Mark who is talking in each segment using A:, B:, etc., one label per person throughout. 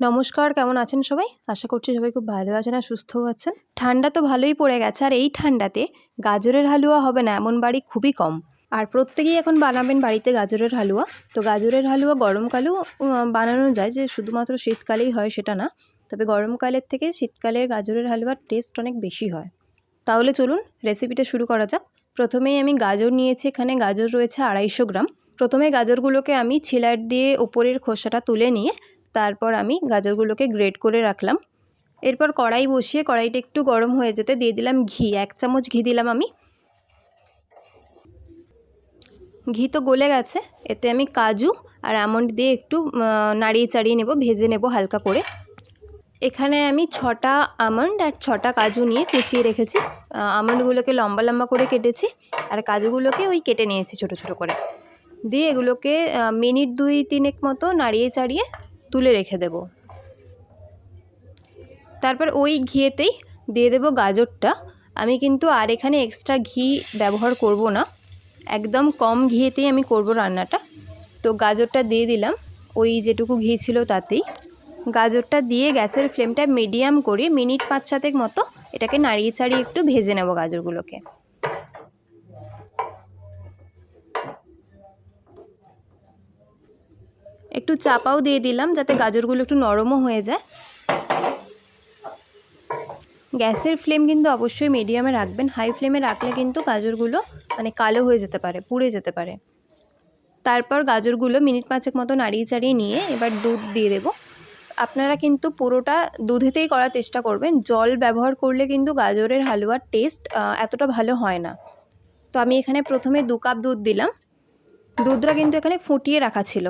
A: নমস্কার, কেমন আছেন সবাই? আশা করছি সবাই খুব ভালো আছেন আর সুস্থও আছেন। ঠান্ডা তো ভালোই পড়ে গেছে, আর এই ঠান্ডাতে গাজরের হালুয়া হবে না, এমন বাড়ি খুবই কম। আর প্রত্যেকেই এখন বানাবেন বাড়িতে গাজরের হালুয়া। তো গাজরের হালুয়া গরমকালেও বানানো যায় যে শুধুমাত্র শীতকালেই হয় সেটা না। তবে গরমকালের থেকে শীতকালের গাজরের হালুয়ার টেস্ট অনেক বেশি হয়। তাহলে চলুন রেসিপিটা শুরু করা যাক। প্রথমেই আমি গাজর নিয়েছি, এখানে গাজর রয়েছে আড়াইশো গ্রাম। প্রথমে গাজরগুলোকে আমি ছিলার দিয়ে ওপরের খোসাটা তুলে নিয়ে তারপর আমি গাজরগুলোকে গ্রেট করে রাখলাম। এরপর কড়াই বসিয়ে, কড়াইটা একটু গরম হয়ে যেতে দিয়ে দিলাম ঘি। এক চামচ ঘি দিলাম আমি। ঘি তো গলে গেছে, এতে আমি কাজু আর আমন্ড দিয়ে একটু নাড়িয়ে চাড়িয়ে নেব, ভেজে নেব হালকা করে। এখানে আমি ছটা আমন্ড আর ছটা কাজু নিয়ে কুচিয়ে রেখেছি। আমন্ডগুলোকে লম্বা লম্বা করে কেটেছি আর কাজুগুলোকে ওই কেটে নিয়েছি ছোট ছোট করে। দিয়ে এগুলোকে মিনিট দুই তিনেক মতো নাড়িয়ে চাড়িয়ে তুলে রেখে দেব। তারপর ওই ঘিয়েতেই দিয়ে দেব গাজরটা। আমি কিন্তু আর এখানে এক্সট্রা ঘি ব্যবহার করব না। একদম কম ঘিয়েতেই আমি করব রান্নাটা। তো গাজরটা দিয়ে দিলাম। ওই যেটুকু ঘি ছিল তাতেই। গাজরটা দিয়ে গ্যাসের ফ্লেমটা মিডিয়াম করে মিনিট পাঁচ সাতেক মতো এটাকে নাড়িয়ে চাড়িয়ে একটু ভেজে নেব গাজরগুলোকে। একটু চাপাও দিয়ে দিলাম যাতে গাজরগুলো একটু নরমও হয়ে যায়। গ্যাসের ফ্লেম কিন্তু অবশ্যই মিডিয়ামে রাখবেন। হাই ফ্লেমে রাখলে কিন্তু গাজরগুলো মানে কালো হয়ে যেতে পারে, পুড়ে যেতে পারে। তারপর গাজরগুলো মিনিট পাঁচেক মতো নাড়িয়ে চাড়িয়ে নিয়ে এবার দুধ দিয়ে দেবো। আপনারা কিন্তু পুরোটা দুধেতেই করার চেষ্টা করবেন। জল ব্যবহার করলে কিন্তু গাজরের হালুয়ার টেস্ট এতটা ভালো হয় না। তো আমি এখানে প্রথমে দু কাপ দুধ দিলাম। দুধটা কিন্তু এখানে ফুটিয়ে রাখা ছিল।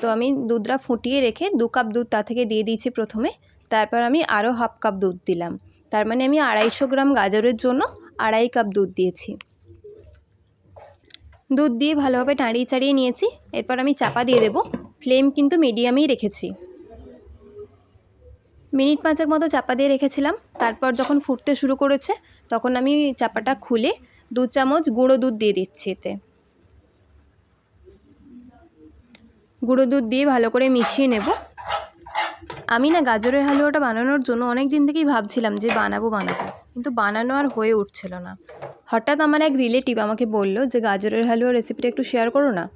A: তো আমি দুধটা ফুটিয়ে রেখে দু কাপ দুধ তা থেকে দিয়ে দিয়েছি প্রথমে। তারপর আমি আরও হাফ কাপ দুধ দিলাম। তার মানে আমি আড়াইশো গ্রাম গাজরের জন্য আড়াই কাপ দুধ দিয়েছি। দুধ দিয়ে ভালোভাবে নাড়িয়ে চাড়িয়ে নিয়েছি। এরপর আমি চাপা দিয়ে দেবো। ফ্লেম কিন্তু মিডিয়ামেই রেখেছি। মিনিট পাঁচেক মতো চাপা দিয়ে রেখেছিলাম। তারপর যখন ফুটতে শুরু করেছে, তখন আমি চাপাটা খুলে দু চামচ গুঁড়ো দুধ দিয়ে দিচ্ছি এতে। গুঁড়ো দুধ দিয়ে ভালো করে মিশিয়ে নেব। আমি না গাজরের হালুয়াটা বানানোর জন্য অনেক দিন থেকেই ভাবছিলাম যে বানাবো বানাবো। কিন্তু বানানো আর হয়ে উঠছিল না। হঠাৎ আমার এক রিলেটিভ আমাকে বলল যে গাজরের হালুয়া রেসিপিটা একটু শেয়ার করো না।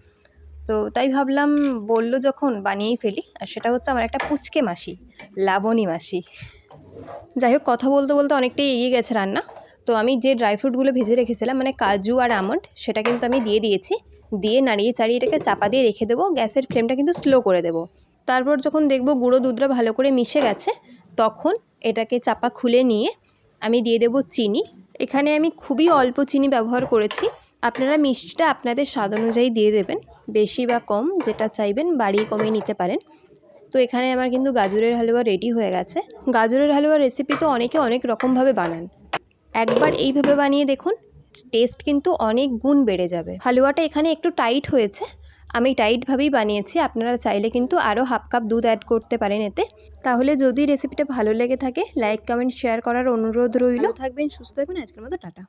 A: তো তাই ভাবলাম, বলল যখন বানিয়েই ফেলি। আর সেটা হচ্ছে আমার একটা পুচকে মাসি, লাবণী মাসি। যাই হোক, কথা বলতে বলতে অনেকটাই এগিয়ে গেছে রান্না। তো আমি যে ড্রাই ফ্রুটগুলো ভেজে রেখেছিলাম মানে কাজু আর আমন্ড, সেটা কিন্তু আমি দিয়ে দিয়েছি। দিয়ে নাড়িয়ে চাড়িয়ে এটাকে চাপা দিয়ে রেখে দেবো। গ্যাসের ফ্লেমটা কিন্তু স্লো করে দেবো। তারপর যখন দেখব গুঁড়ো দুধটা ভালো করে মিশে গেছে, তখন এটাকে চাপা খুলে নিয়ে আমি দিয়ে দেবো চিনি। এখানে আমি খুবই অল্প চিনি ব্যবহার করেছি। আপনারা মিষ্টিটা আপনাদের স্বাদ অনুযায়ী দিয়ে দেবেন। বেশি বা কম যেটা চাইবেন বাড়িয়ে কমে নিতে পারেন। তো এখানে আমার কিন্তু গাজরের হালুয়া রেডি হয়ে গেছে। গাজরের হালুয়া রেসিপি তো অনেকে অনেক রকমভাবে বানান। একবার এইভাবে বানিয়ে দেখুন। টেস্ট কিন্তু অনেক গুণ বেড়ে যাবে। হালুয়াটা এখানে একটু টাইট হয়েছে। আমি টাইটভাবেই বানিয়েছি। আপনারা চাইলে কিন্তু আরও হাফ কাপ দুধ অ্যাড করতে পারেন এতে। তাহলে যদি রেসিপিটা ভালো লেগে থাকে লাইক কমেন্ট শেয়ার করার অনুরোধ রইল। থাকবেন, সুস্থ থাকবেন। আজকের মতো টাটা।